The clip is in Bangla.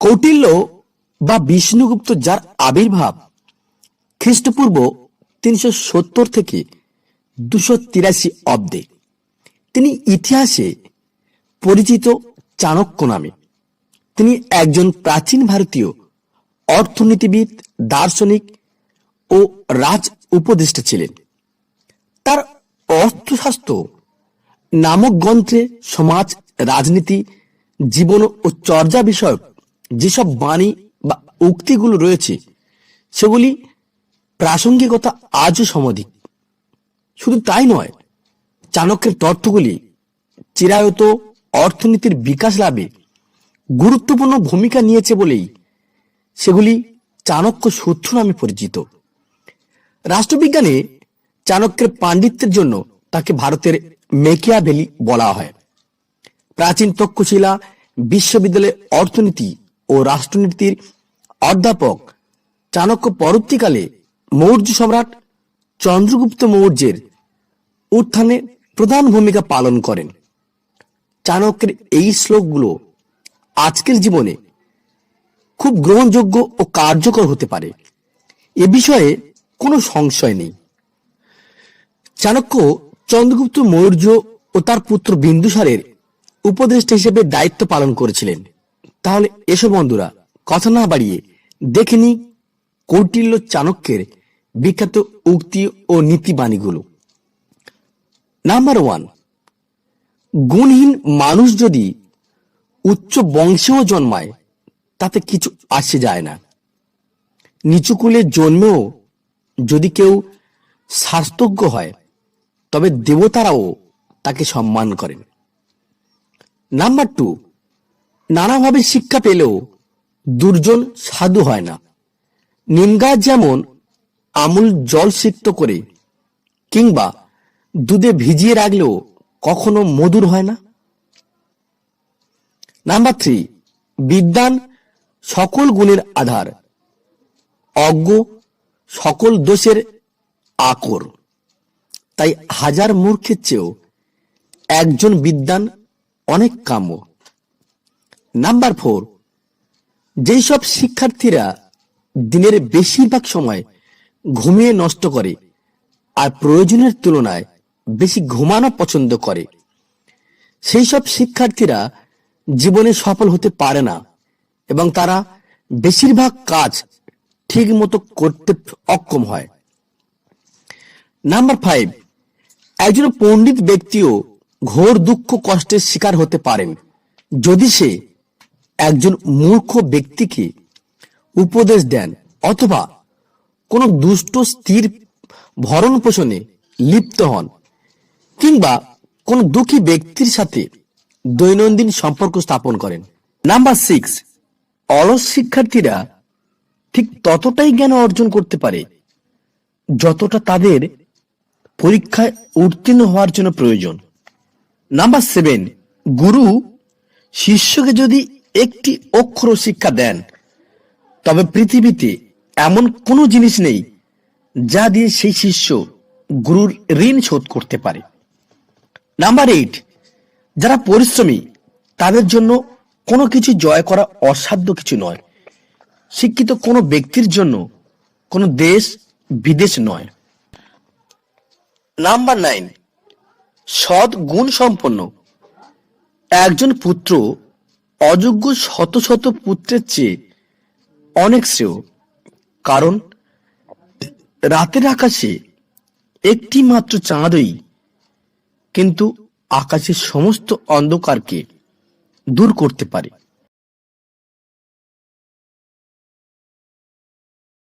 কৌটিল্য বা বিষ্ণুগুপ্ত যার আবির্ভাব খ্রিস্টপূর্ব তিনশো সত্তর থেকে দুশো তিরাশি অব্দে, তিনি ইতিহাসে পরিচিত চাণক্য নামে। তিনি একজন প্রাচীন ভারতীয়, অর্থনীতিবিদ, দার্শনিক ও রাজ উপদেষ্টা ছিলেন। তার অর্থশাস্ত্র নামক গ্রন্থে সমাজ, রাজনীতি, জীবন ও চর্যা বিষয়ক যেসব বাণী বা উক্তিগুলো রয়েছে, সেগুলি প্রাসঙ্গিকতা আজও সমধিক। শুধু তাই নয়, চাণক্যের তথ্যগুলি চিরায়ত অর্থনীতির বিকাশ লাভে গুরুত্বপূর্ণ ভূমিকা নিয়েছে বলেই সেগুলি চাণক্য সূত্র নামে পরিচিত। রাষ্ট্রবিজ্ঞানে চাণক্যের পাণ্ডিত্যের জন্য তাকে ভারতের মেকিয়াভেলি বলা হয়। প্রাচীন তক্ষশিলা বিশ্ববিদ্যালয়ে অর্থনীতি ও রাষ্ট্রনীতির অধ্যাপক চাণক্য পরবর্তীকালে মৌর্য সম্রাট চন্দ্রগুপ্ত মৌর্যের উত্থানে প্রধান ভূমিকা পালন করেন। চাণক্যের এই শ্লোকগুলো আজকের জীবনে খুব গ্রহণযোগ্য ও কার্যকর হতে পারে। এ বিষয়ে কোনো সংশয় নেই। চাণক্য চন্দ্রগুপ্ত মৌর্য ও তার পুত্র বিন্দুসারের উপদেষ্টা হিসেবে দায়িত্ব পালন করেছিলেন। এসো বন্ধুরা, কথা না বাড়িয়ে দেখে নি কৌটিল্য চাণক্যের বিখ্যাত উক্তি ও নীতিবাণীগুলো। নাম্বার ওয়ান গুণহীন মানুষ যদি উচ্চ বংশেও জন্মায়, তাতে কিছু আসে যায় না। নিচু কুলে জন্মেও যদি কেউ স্বাস্থ্যজ্ঞ হয়, তবে দেবতারাও তাকে সম্মান করেন। নাম্বার টু নানাভাবে শিক্ষা পেলেও দুর্জন সাধু হয় না। নিমগাছ যেমন আমূল জল সিক্ত করে কিংবা দুধে ভিজিয়ে রাখলেও কখনো মধুর হয় না। নাম্বার থ্রি বিদ্যান সকল গুণের আধার, অজ্ঞ সকল দোষের আকর। তাই হাজার মূর্খের চেয়েও একজন বিদ্যান অনেক কাম্য। নাম্বার ফোর যেই সব শিক্ষার্থীরা দিনের বেশিরভাগ সময় ঘুমিয়ে নষ্ট করে আর প্রয়োজনের তুলনায় বেশি ঘুমানো পছন্দ করে, সেই সব শিক্ষার্থীরা জীবনে সফল হতে পারে না এবং তারা বেশিরভাগ কাজ ঠিক মতো করতে অক্ষম হয়। নাম্বার ফাইভ একজন পণ্ডিত ব্যক্তিও ঘোর দুঃখ কষ্টের শিকার হতে পারেন। যদি সে একজন মূর্খ ব্যক্তিকে উপদেশ দেন অথবা কোনো দুষ্ট স্থির ভরণ পোষণে লিপ্ত হন কিংবা কোন দুঃখী ব্যক্তির সাথে দৈনন্দিন সম্পর্ক স্থাপন করেন। নাম্বার সিক্স অলস শিক্ষার্থীরা ঠিক ততটাই জ্ঞান অর্জন করতে পারে যতটা তাদের পরীক্ষায় উত্তীর্ণ হওয়ার জন্য প্রয়োজন। নাম্বার সেভেন গুরু শিষ্যকে যদি একটি অক্ষর শিক্ষা দেন। তবে পৃথিবীতে এমন কোনো জিনিস নেই যা দিয়ে সেই শিষ্য গুরুর ঋণ শোধ করতে পারে। নাম্বার এইট যারা পরিশ্রমী, তাদের জন্য কোনো কিছু জয় করা অসাধ্য কিছু নয়। শিক্ষিত কোনো ব্যক্তির জন্য কোনো দেশ বিদেশ নয়। নাম্বার নাইন সৎ গুণ সম্পন্ন। একজন পুত্র অযোগ্য শত শত পুত্রের চেয়ে অনেক শ্রেয়। কারণ রাতের আকাশে একটি মাত্র চাঁদই, কিন্তু আকাশের সমস্ত অন্ধকারকে দূর করতে পারে।